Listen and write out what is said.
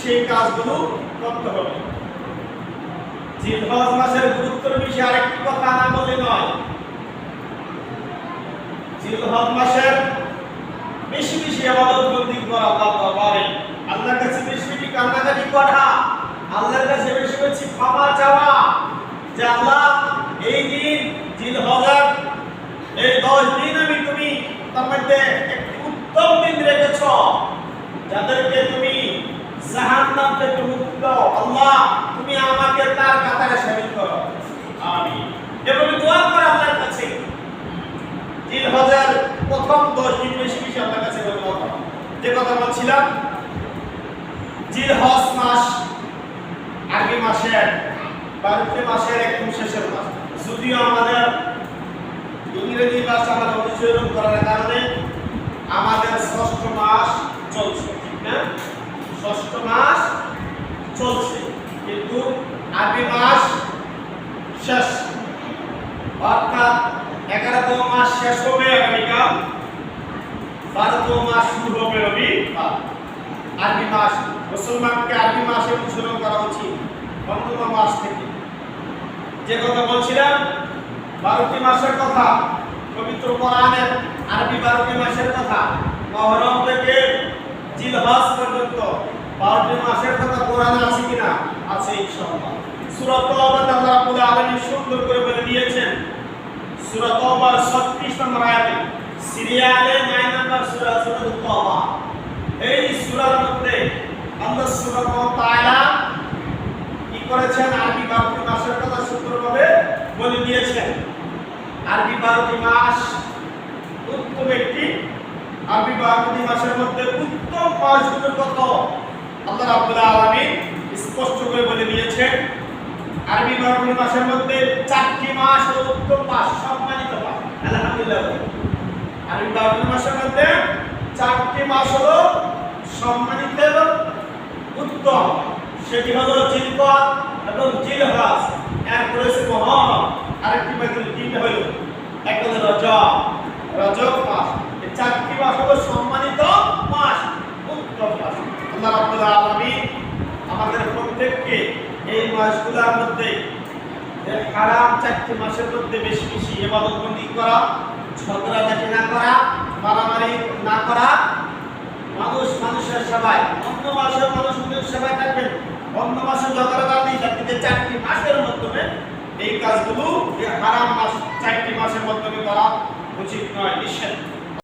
সেই কাজগুলো করতে হবে। জিলহজ মাসের গুরুত্বের বিষয়ে আরেকটি কথা না বলে নয়। জিলহজ মাসের বেশি বেশি বন্দী করা আল্লাহ আল্লাহর কাছে বেশি বেশি কান্নাকাটি করা, আল্লাহর কাছে বেশি বেশি ক্ষমা চাওয়া, যে আল্লাহ এই দিন জিলহজের এই দশ দিন আমি তুমি তার মধ্যে একটি উত্তম রেখেছ যাদেরকে তুমি জাহান্নাম থেকে মুক্তি দাও, আল্লাহ, তুমি আমাকে তার কাতারে শামিল করো। আমিন। এভাবে দোয়া করে আল্লাহর কাছে। তিন হাজার প্রথম দশ দিন বেশি বেশি আপনার কাছে দোয়া যে কথা বলছিলাম জিলহজ মাস আরবি মাসের বারোটি মাসের একদম শেষের মাস। যদিও আমাদের ইংরেজি মাস আমাদের অনুশীলন করার কারণে আমাদের ষষ্ঠ মাস চলছে, ঠিক না? ষষ্ঠ মাস চলছে, কিন্তু আরবি মাস শেষ। অর্থাৎ এগারোতম মাস শেষ হবে আগামীকাল বারোতম মাস শুরু হবে রবিবার আরবি মাস, মুসলমানকে আরবি মাসে অনুসরণ করা উচিত অন্যতম মাস থেকে। যে কথা বলছিলাম, বারোটি মাসের কথা, পবিত্র কোরআনের আরবি বারোটি মাসের কথা, মহরম থেকে জিলহজ পর্যন্ত বারোটি মাসের কথা কোরআনে আছে কিনা? আছে ইনশাআল্লাহ। সূরা তওবা আল্লাহ রাব্বুল আলামিন সুন্দর করে বলে দিয়েছেন। সূরা তওবার 36 নম্বর আয়াতে, সিরিয়ালে 9 নম্বর সূরা সূরা তওবা। এই সূরার মধ্যে আল্লাহ সুবহানাহু ওয়া তাআলা কি করেছেন? আরবি বারোটি মাসের কথা সুন্দরভাবে বলে দিয়েছেন। আরবি বারোটি মাস উত্তম একটি আরবি বারোটি মাসের মধ্যে মাসগুলোর কত? আল্লাহ রাব্বুল আলামিন স্পষ্ট করে বলে দিয়েছেন, আরবি বারোটি মাসের মধ্যে চারটি মাস হলো উত্তম মাস সম্মানিত মাস। আলহামদুলিল্লাহ। আরবি বারোটি মাসের মধ্যে চারটি মাস হলো সম্মানিত এবং উত্তম। সেটি হলো জিলকদ এবং জিলহজ। এরপর রয়েছে মহরম। আরেকটি বাকি তিনটা হলো। এক হলো রজব রজব মাস এই চারটি মাস হলো সম্মানিত মাস উত্তম মাস আল্লাহ রাব্বুল আলামিন আমাদের প্রত্যেককে এই মাসগুলোর মধ্যে হারাম চারটি মাসের মধ্যে বেশি বেশি ইবাদত বন্দি করা ঝগড়াঝাটি না করা, মারামারি না করা, মানুষ মানুষের সেবায়, অন্য মাসের মানুষ মানুষের সেবায় থাকবেন, অন্য মাসে ঝগড়াঝাটি জাতিতে চারটি মাসের মাধ্যমে এই কাজগুলো হারাম মাস, চারটি মাসের মাধ্যমে করা উচিত নয়, নিষেধ।